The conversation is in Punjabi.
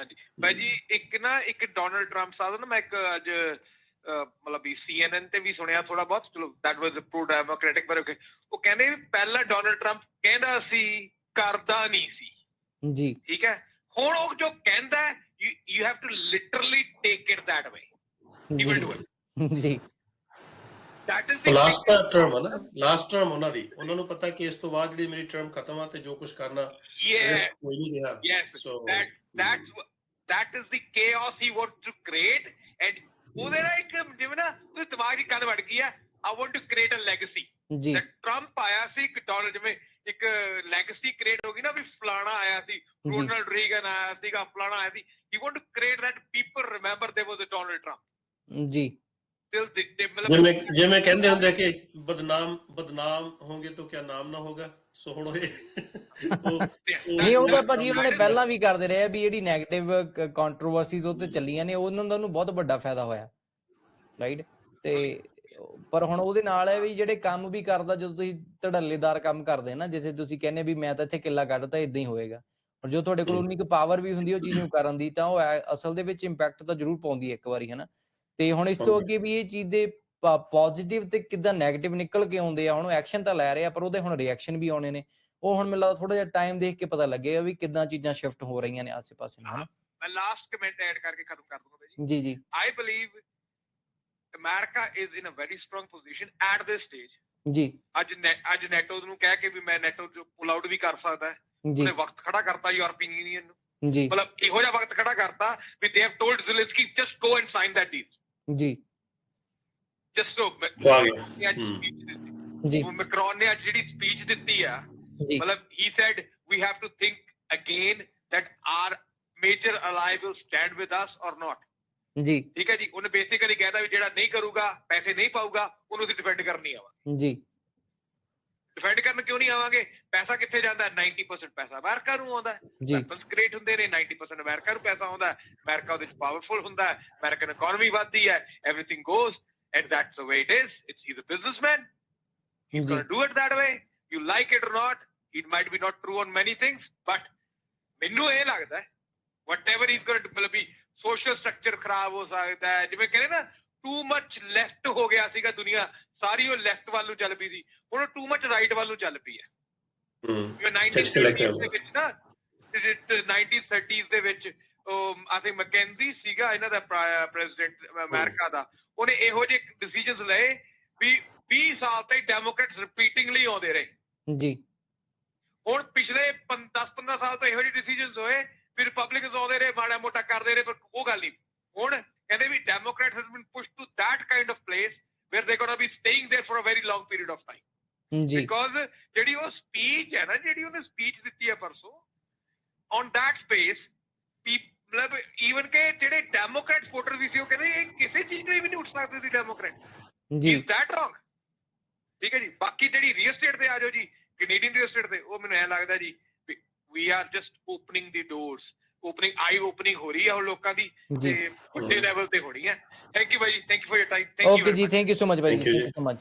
ਹਾਂਜੀ। ਭਾਈ ਜੀ ਇੱਕ ਨਾ ਇੱਕ ਡੋਨਲਡ ਟਰੰਪ ਸਾਹਿਬ ਨਾ ਮੈਂ ਇੱਕ ਅੱਜ ਮਤਲਬ ਵੀ CNN ਤੇ ਵੀ ਸੁਣਿਆ ਥੋੜਾ ਬਹੁਤ ਚਲੋ ਦੈਟ ਵਾਸ ਪ੍ਰੋ ਡੈਮੋਕ੍ਰੈਟਿਕ ਪਰ ਉਹ ਕਹਿੰਦੇ ਪਹਿਲਾਂ ਡੋਨਲਡ ਟਰੰਪ ਕਹਿੰਦਾ ਸੀ ਕਰਦਾ ਨਹੀਂ ਸੀ। ਜੀ। ਠੀਕ ਹੈ? ਹੁਣ ਉਹ ਜੋ ਕਹਿੰਦਾ you have to literally take it that way he will do it ਜੀ। ਦੈਟ ਇਜ਼ ਲਾਸਟ ਟਰਮ ਹੈ ਨਾ ਲਾਸਟ ਟਰਮ ਉਹਨਾਂ ਦੀ ਉਹਨਾਂ ਨੂੰ ਪਤਾ ਕਿ ਇਸ ਤੋਂ ਬਾਅਦ ਜਿਹੜੀ ਮੇਰੀ ਟਰਮ ਖਤਮ ਆ ਤੇ ਜੋ ਕੁਝ ਕਰਨਾ ਰਿਸਕ ਕੋਈ ਨਹੀਂ ਰਿਹਾ। That's wh- that is the chaos he wants to create. And ਉਹਦੇ ਨਾਲ ਇੱਕ ਜਿਵੇਂ ਨਾ ਉਹਦੇ ਦਿਮਾਗ ਦੀ ਕੰਨ ਵੜ ਗਈ ਆ I want to create a legacy. ਜੀ। ਟਰੰਪ ਆਇਆ ਸੀ ਇੱਕ ਡੋਨਲਡ ਜਿਵੇਂ ਇੱਕ ਲੈਗੇਸੀ ਕ੍ਰੀਏਟ ਹੋ ਗਈ ਨਾ ਵੀ ਫਲਾਣਾ ਆਇਆ ਸੀ ਰੋਨਲਡ ਰੀਗਨ ਆਇਆ ਸੀਗਾ ਫਲਾਣਾ ਆਇਆ ਸੀ। You want to create that people remember they was a Donald Trump ji. Till ਦੇ ਮਤਲਬ ਜਿਵੇਂ ਜਿਵੇਂ ਕਹਿੰਦੇ ਹੁੰਦੇ ਆ ਕਿ ਬਦਨਾਮ ਬਦਨਾਮ ਹੋਗੇ ਤਾਂ ਕਿਆ ਨਾਮ ਨਾ ਹੋਗਾ ਸੋ ਹੁਣ ਇਹ ਉਹ- ਨਹੀਂ ਉਹ ਤਾਂ ਭਾਜੀ ਉਹਨਾਂ ਨੇ ਪਹਿਲਾਂ ਵੀ ਕਰਦੇ ਰਹੇ ਆ ਵੀ ਜਿਹੜੀ 네ਗੇਟਿਵ ਕੰਟਰੋਵਰਸੀਜ਼ ਉਹ ਤੇ ਚੱਲੀਆਂ ਨੇ ਉਹਨਾਂ ਦਾ ਉਹਨੂੰ ਬਹੁਤ ਵੱਡਾ ਫਾਇਦਾ ਹੋਇਆ ਰਾਈਟ ਤੇ ਪਰ ਹੁਣ ਉਹਦੇ ਨਾਲ ਹੈ ਵੀ ਜਿਹੜੇ ਕੰਮ ਵੀ ਕਰਦਾ ਜਦੋਂ ਤੁਸੀਂ ਧੜੱਲੇਦਾਰ ਕੰਮ ਕਰਦੇ ਨਾ ਜਿਵੇਂ ਤੁਸੀਂ ਕਹਿੰਦੇ ਵੀ ਮੈਂ ਤਾਂ ਇੱਥੇ ਕਿੱਲਾ ਕੱਢਤਾ ਇਦਾਂ ਹੀ ਹੋਏਗਾ। ਪਰ ਜੋ ਤੁਹਾਡੇ ਕੋਲ ਉਨੀ ਕੁ ਪਾਵਰ ਵੀ ਹੁੰਦੀ ਉਹ ਚੀਜ਼ ਨੂੰ ਕਰਨ ਦੀ ਤਾਂ ਉਹ ਅਸਲ ਦੇ ਵਿੱਚ ਇੰਪੈਕਟ ਤਾਂ ਜ਼ਰੂਰ ਪਾਉਂਦੀ ਹੈ ਇੱਕ ਵਾਰੀ ਹਨਾ? ਤੇ ਹੁਣ ਇਸ ਤੋਂ। ਅੱਗੇ ਵੀ ਇਹ ਚੀਜ਼ ਦੇ ਪੋਜ਼ਿਟਿਵ ਤੇ ਕਿੱਦਾਂ 네ਗੇਟਿਵ ਨਿਕਲ ਕੇ ਆਉਂਦੇ ਆ ਹੁਣ ਐਕਸ਼ਨ ਤਾਂ ਲੈ ਰਹੇ ਆ ਪਰ ਉਹਦੇ ਹੁਣ ਰਿਐਕਸ਼ਨ ਵੀ ਆਉਣੇ ਨੇ। ਉਹ ਹੁਣ ਮੈਨੂੰ ਲੱਗਦਾ ਥੋੜਾ ਜਿਹਾ ਟਾਈਮ ਦੇਖ ਕੇ ਪਤਾ ਲੱਗੇਗਾ ਵੀ ਕਿੱਦਾਂ ਚੀਜ਼ਾਂ ਸ਼ਿਫਟ ਹੋ ਰਹੀਆਂ ਨੇ ਆਸੇ-ਪਾਸੇ ਨੂੰ ਹਨਾ ਮੈਂ ਲਾਸਟ ਕਮੈਂਟ ਐਡ ਕਰਕੇ ਖਤਮ ਕਰ ਦੂੰਗਾ ਜੀ। ਜੀ ਜੀ। I believe America is in a very strong position at this stage. ਜੀ। ਅੱਜ ਅੱਜ ਨੈਟੋ ਨੂੰ ਕਹਿ ਕੇ ਵੀ ਮੈਂ ਨੈਟੋ ਤੋਂ ਪੁਲ ਆਊਟ ਵੀ ਕਰ ਸਕਦਾ ਹੈ ਜੀ। ਉਹਨੇ ਵਕਤ ਖੜਾ ਕਰਤਾ ਯੂਰਪੀਅਨ ਯੂਨੀਅਨ ਨੂੰ। ਜੀ। ਮਤਲਬ ਇਹੋ ਜਿਹਾ ਵਕਤ ਖੜਾ ਕਰਤਾ ਵੀ they have told Zelensky just go and sign that deal ਜੀ। Just so. ਜੀ। ਮੈਕਰੋਨ ਨੇ ਅੱਜ ਜਿਹੜੀ ਸਪੀਚ ਦਿੱਤੀ ਆ ਮਤਲਬ he said we have to think again that are major ally will stand with us or not ਜੀ। ਠੀਕ ਹੈ ਜੀ? ਉਹਨੇ ਬੇਸਿਕਲੀ ਕਹਿਤਾ ਵੀ ਜਿਹੜਾ ਨਹੀਂ ਕਰੂਗਾ ਪੈਸੇ ਨਹੀਂ ਪਾਊਗਾ ਉਹਨੂੰ ਅਸੀਂ ਡਿਫੈਂਡ ਕਰਨੀ ਆਵਾ ਜੀ। ਡਿਫੈਂਡ ਕਰਨ ਕਿਉਂ ਨਹੀਂ ਆਵਾਂਗੇ? ਪੈਸਾ ਕਿੱਥੇ ਜਾਂਦਾ? ਹੈ 90% ਪੈਸਾ ਅਮਰੀਕਾ ਨੂੰ ਆਉਂਦਾ ਹੈ। ਵੈਪਨਸ ਕ੍ਰੀਏਟ ਹੁੰਦੇ ਨੇ 90% ਅਮਰੀਕਾ ਨੂੰ ਪੈਸਾ ਆਉਂਦਾ ਹੈ। ਅਮਰੀਕਾ ਉਹਦੇ ਵਿੱਚ ਪਾਵਰਫੁਲ ਹੁੰਦਾ ਹੈ। ਅਮਰੀਕਨ ਇਕਨੋਮੀ ਵੱਧਦੀ ਹੈ। Everything goes and that's the way it is it's he the businessman ਜੀ। going to do it that way you like it or it might be not true on many things but ਮੈਨੂੰ ਇਹ ਲੱਗਦਾ ਹੈ whatever he's going to ਮਤਲਬ ਵੀ ਸੋਸ਼ਲ ਸਟਰਕਚਰ ਖਰਾਬ ਹੋ ਸਕਦਾ ਹੈ। ਜਿਵੇਂ ਕਹਿੰਦੇ ਨਾ ਟੂ ਮੱਚ ਲੈਫਟ ਹੋ ਗਿਆ ਸੀਗਾ ਦੁਨੀਆ ਸਾਰੀ ਉਹ ਲੈਫਟ ਵੱਲ ਨੂੰ ਚੱਲ ਪਈ ਸੀ। ਹੁਣ ਟੂ ਮੱਚ ਰਾਈਟ ਵੱਲ ਨੂੰ ਚੱਲ ਪਈ ਹੈ। ਹੂੰ ਜਿਵੇਂ ਖਿੱਚ ਕੇ ਲੈ ਕੇ 1930s ਦੇ ਵਿੱਚ ਨਾ 1930s ਦੇ ਵਿੱਚ ਆਈ ਥਿੰਕ ਮੈਕੈਂਜ਼ੀ ਸੀਗਾ ਇਹਨਾਂ ਦਾ ਪ੍ਰੈਜ਼ੀਡੈਂਟ ਅਮਰੀਕਾ ਦਾ। ਉਹਨੇ ਇਹੋ ਜਿਹੇ ਡਿਸੀਜਨਸ ਲਏ ਵੀ 20 ਸਾਲ ਤਾਈਂ ਡੈਮੋਕ੍ਰੇਟਸ ਰਿਪੀਟਿੰਗਲੀ ਆਉਂਦੇ ਰਹੇ। ਜੀ। ਹੁਣ ਪਿਛਲੇ 10-15 ਸਾਲ ਤੋਂ ਇਹੋ ਜਿਹੇ ਡਿਸੀਜਨਸ ਹੋਏ ਫਿਰ ਰਿਪਬਲਿਕਨਸ ਆਉਂਦੇ ਰਹੇ ਮਾੜਾ ਮੋਟਾ ਕਰਦੇ ਰਹੇ ਪਰ ਉਹ ਗੱਲ ਨਹੀਂ। ਹੁਣ ਕਹਿੰਦੇ we Democrat has been pushed to that kind of place where they gonna be staying there for a very long period of time ਜੀ। ਬਿਕੋਜ਼ ਜਿਹੜੀ ਉਹ ਸਪੀਚ ਹੈ ਨਾ ਜਿਹੜੀ ਉਹਨੇ ਸਪੀਚ ਦਿੱਤੀ ਹੈ ਪਰਸੋਂ ਔਨ ਥੈਟ ਸਪੇਸ ਮਤਲਬ ਈਵਨ ਕਿ ਜਿਹੜੇ ਡੈਮੋਕ੍ਰੈਟ ਵੋਟਰ ਵੀ ਸੀ ਉਹ ਕਹਿੰਦੇ ਇਹ ਕਿਸੇ ਚੀਜ਼ ਨੂੰ ਵੀ ਨਹੀਂ ਉੱਠ ਸਕਦੇ ਸੀ ਡੈਮੋਕ੍ਰੈਟ ਜੀ। ਦੈਟ ਸਟੇਟ ਤੇ ਉਹ ਮੈਨੂੰ ਐ ਲੱਗਦਾ ਜੀ we are just opening the doors opening I opening ਹੋ ਰਹੀ ਹੈ ਹੁਣ ਲੋਕਾਂ ਦੀ। ਤੇ ਵੱਡੇ ਲੈਵਲ ਤੇ ਹੋਣੀ ਹੈ thank you bye thank you for your time thank you okay ਜੀ ਥੈਂਕ ਯੂ ਸੋ ਮਚ ਜੀ। Thank you so much